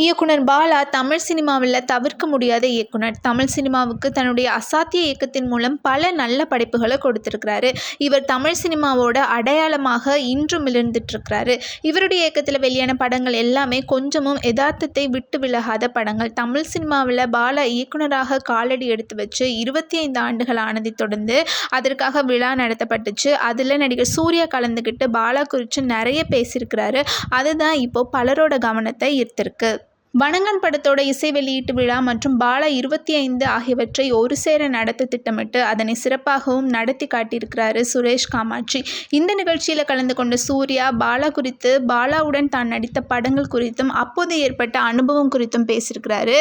இயக்குனர் பாலா தமிழ் சினிமாவில் தவிர்க்க முடியாத இயக்குனர். தமிழ் சினிமாவுக்கு தன்னுடைய அசாத்திய இயக்கத்தின் மூலம் பல நல்ல படைப்புகளை கொடுத்துருக்கிறாரு. இவர் தமிழ் சினிமாவோட அடையாளமாக இன்றும் இருந்துட்டுருக்கிறாரு இவருடைய இயக்கத்தில் வெளியான படங்கள் எல்லாமே கொஞ்சமும் யதார்த்தத்தை விட்டு விலகாத படங்கள். தமிழ் சினிமாவில் பாலா இயக்குனராக காலடி எடுத்து வச்சு இருபத்தி ஐந்து ஆண்டுகள் ஆனதை தொடர்ந்து அதற்காக விழா நடத்தப்பட்டுச்சு. அதில் நடிகர் சூர்யா கலந்துக்கிட்டு பாலா குறித்து நிறைய பேசியிருக்கிறாரு. அதுதான் இப்போது பலரோட கவனத்தை ஈர்த்திருக்கு. வணங்கன் படத்தோட இசை வெளியீட்டு விழா மற்றும் பாலா இருபத்தி ஐந்து ஆகியவற்றை ஒரு சேர நடத்த திட்டமிட்டு அதனை சிறப்பாகவும் நடத்தி காட்டியிருக்கிறாரு சுரேஷ் காமாட்சி. இந்த நிகழ்ச்சியில் கலந்து கொண்ட சூர்யா பாலா குறித்து பாலாவுடன் தான் நடித்த படங்கள் குறித்தும் அப்போது ஏற்பட்ட அனுபவம் குறித்தும் பேசியிருக்கிறாரு.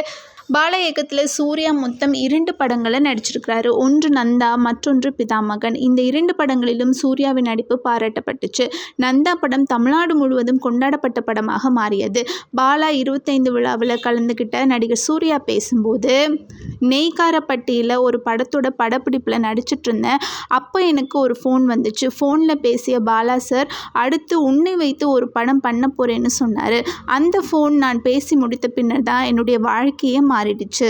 பாலா இயக்கத்தில் சூர்யா மொத்தம் இரண்டு படங்களை நடிச்சிருக்கிறாரு. ஒன்று நந்தா மற்றொன்று பிதாமகன் இந்த இரண்டு படங்களிலும் சூர்யாவின் நடிப்பு பாராட்டப்பட்டுச்சு. நந்தா படம் தமிழ்நாடு முழுவதும் கொண்டாடப்பட்ட படமாக மாறியது. பாலா இருபத்தைந்து விழாவில் கலந்துக்கிட்ட நடிகர் சூர்யா பேசும்போது நெய்க்காரப்பட்டியில் ஒரு படத்தோட படப்பிடிப்பில் நடிச்சிட்டு இருந்தேன் அப்போ எனக்கு ஒரு ஃபோன் வந்துச்சு. ஃபோனில் பேசிய பாலா சார் அடுத்து உன்னை வைத்து ஒரு படம் பண்ண போகிறேன்னு சொன்னார். அந்த ஃபோன் நான் பேசி முடித்த பின்னர் தான் என்னுடைய வாழ்க்கையே மாறிடுச்சு.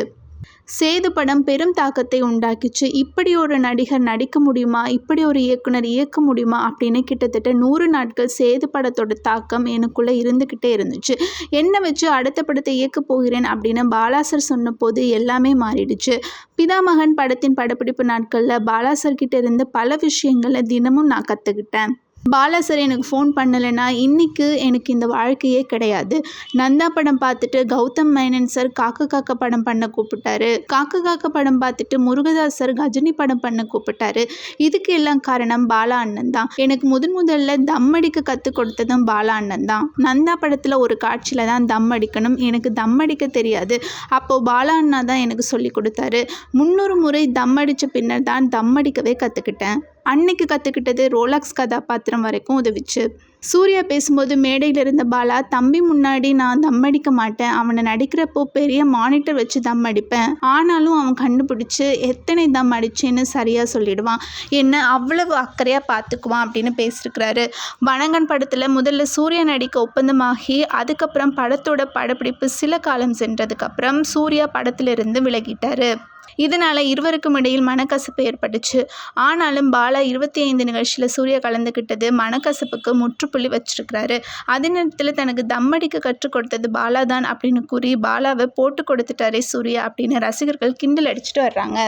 சேது படம் பெரும் தாக்கத்தை உண்டாக்கிச்சு. இப்படி ஒரு நடிகர் நடிக்க முடியுமா? இப்படி ஒரு இயக்குனர் இயக்க முடியுமா? அப்படின்னு கிட்டத்தட்ட நூறு நாட்கள் சேது படத்தோட தாக்கம் எனக்குள்ளே இருந்துக்கிட்டே இருந்துச்சு. என்னை வச்சு அடுத்த படத்தை இயக்க போகிறேன் அப்படின்னு பாலாசர் சொன்னபோது எல்லாமே மாறிடுச்சு. பிதாமகன் படத்தின் படப்பிடிப்பு நாட்களில் பாலாசர் கிட்ட இருந்து பல விஷயங்களை தினமும் நான் கற்றுக்கிட்டேன் பாலா சார் எனக்கு ஃபோன் பண்ணலைன்னா இன்றைக்கு எனக்கு இந்த வாழ்க்கையே கிடையாது. நந்தா படம் பார்த்துட்டு கௌதம் மேனன் சார் காக்க காக்க படம் பண்ண கூப்பிட்டாரு. காக்க காக்க படம் பார்த்துட்டு முருகதாஸ் சார் கஜினி படம் பண்ண கூப்பிட்டாரு. இதுக்கு எல்லாம் காரணம் பாலா அண்ணன் தான். எனக்கு முதன் முதல்ல தம் அடிக்க கற்றுக் கொடுத்ததும் பாலா அண்ணன் தான். நந்தா படத்தில் ஒரு காட்சியில் தான் தம் அடிக்கணும். எனக்கு தம் அடிக்க தெரியாது. அப்போது பாலா அண்ணா தான் எனக்கு சொல்லி கொடுத்தாரு. முன்னூறு முறை தம் அடித்த பின்னர் தான் தம் அடிக்கவே கற்றுக்கிட்டேன் அன்னைக்கு கற்றுக்கிட்டது ரோலக்ஸ் கதாபாத்திரம் வரைக்கும் உதவிச்சு. சூர்யா பேசும்போது மேடையில் இருந்த பாலா தம்பி முன்னாடி நான் தம் அடிக்க மாட்டேன். அவனை நடிக்கிறப்போ பெரிய மானிட்டர் வச்சு தம் அடிப்பேன். ஆனாலும் அவன் கண்டுபிடிச்சி எத்தனை தம் அடிச்சேன்னு சரியாக சொல்லிடுவான். என்ன அவ்வளவு அக்கறையாக பார்த்துக்குவான் அப்படின்னு பேசியிருக்கிறாரு. வணங்கன் படத்தில் முதல்ல சூர்யா நடிக்க ஒப்பந்தமாகி அதுக்கப்புறம் படத்தோட படப்பிடிப்பு சில காலம் சென்றதுக்கப்புறம் சூர்யா படத்திலிருந்து விலகிட்டார். இதனால் இருவருக்கும் இடையில் மனக்கசப்பு ஏற்பட்டுச்சு. ஆனாலும் பாலா இருபத்தி ஐந்து நிகழ்ச்சியில் சூர்யா கலந்துக்கிட்டது மனக்கசப்புக்கு முற்றுப்புள்ளி வச்சிருக்கிறாரு. அதே நேரத்தில் தனக்கு தம்மடிக்க கற்றுக் கொடுத்தது பாலா தான் அப்படின்னு கூறி பாலாவை போட்டு கொடுத்துட்டாரே சூர்யா அப்படின்னு ரசிகர்கள் கிண்டல் அடிச்சுட்டு வர்றாங்க.